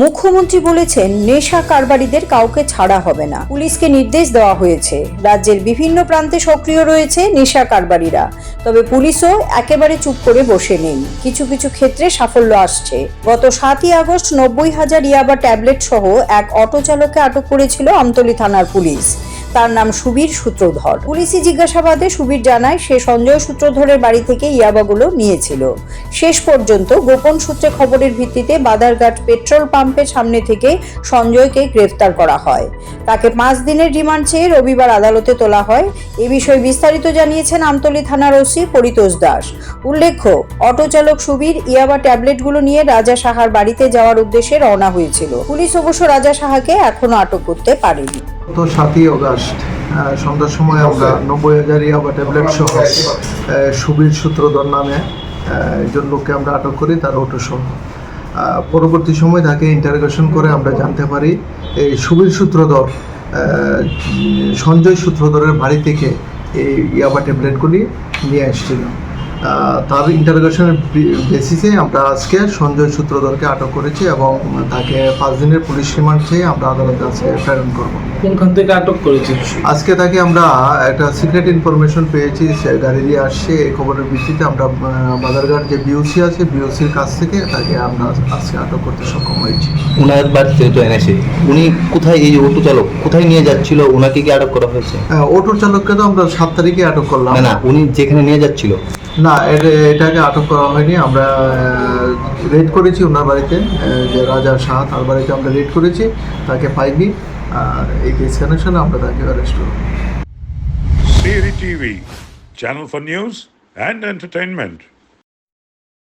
মুখ্যমন্ত্রী বলেছেন, নেশা কারবারিদের কাউকে ছাড়া হবে না। পুলিশকে নির্দেশ দেওয়া হয়েছে। রাজ্যের বিভিন্ন প্রান্তে সক্রিয় রয়েছে নেশা কারবারিরা। তবে পুলিশও একেবারে চুপ করে বসে নেই। কিছু কিছু ক্ষেত্রে সাফল্য আসছে। গত সাতই আগস্ট নব্বই হাজার ইয়াবা ট্যাবলেট সহ এক অটো চালককে আটক করেছিল আমতলী থানার পুলিশ। তার নাম সুবীর সূত্রধর। পুলিশি জিজ্ঞাসাবাদে সুবীর জানায়, সে সঞ্জয় সূত্রধরের বাড়ি থেকে ইয়াবাগুলো নিয়েছিল। শেষ পর্যন্ত গোপন সূত্রে খবরের ভিত্তিতে বাদারঘাট পেট্রোল পাম্পের সামনে থেকে সঞ্জয়কে গ্রেফতার করা হয়। তাকে পাঁচ দিনের রিমান্ড চেয়ে রবিবার আদালতে তোলা হয়। এ বিষয়ে বিস্তারিত জানিয়েছেন আমতলী থানার ওসি পরিতোষ দাস। উল্লেখ্য অটো চালক সুবীর ইয়াবা ট্যাবলেটগুলো নিয়ে রাজা সাহার বাড়িতে যাওয়ার উদ্দেশ্যে রওনা হয়েছিল। পুলিশ অবশ্য রাজা সাহাকে এখনও আটক করতে পারেনি। তো সাতই অগাস্ট সন্ধ্যার সময় আমরা নব্বই হাজার ইয়াবা ট্যাবলেট সহ সুবীর সূত্রধর নামে একজন লোককে আমরা আটক করি, তার সহ। পরবর্তী সময় তাকে ইন্টারোগেশন করে আমরা জানতে পারি, এই সুবীর সূত্রধর সঞ্জয় সূত্রধরের বাড়ি থেকে এই ইয়াবা ট্যাবলেটগুলি নিয়ে এসেছিল। তার ইন্টারোগেশনের বেসিসে আমরা আজকে সঞ্জয় সূত্রধরকে আটক করেছি এবং তাকে পাঁচ দিনের পুলিশ রিমান্ড চেয়ে আমরা আদালতে আজকে প্রেরণ করব। কোনখান থেকে আটক করেছি আজকে তাকে আমরা একটা সিক্রেট ইনফরমেশন পেয়েছি সে গাড়ি দিয়ে আসছে এই খবরের ভিত্তিতে আমরা বাজারঘাট যে বিওসি আছে বিওসির কাছ থেকে তাকে আমরা আজকে আটক করতে সক্ষম হয়েছি। ওনার বাড়িতে তো এনেছে উনি কোথায় এই অটো চালক কোথায় নিয়ে যাচ্ছিল ওনাকে কি আটক করা হয়েছে? আহ, অটো চালককে তো আমরা সাত তারিখে আটক করলাম। না না উনি যেখানে নিয়ে যাচ্ছিল। না এটা- এটাকে আটক করা হয়নি, আমরা রেড করেছি ওনার বাড়িতে যে রাজা শাহ, তার বাড়িতে আমরা রেড করেছি, তাকে পাইনি, আর এই কেস কানেকশনে আমরা তাকে অ্যারেস্ট করব Siri TV channel for news and entertainment.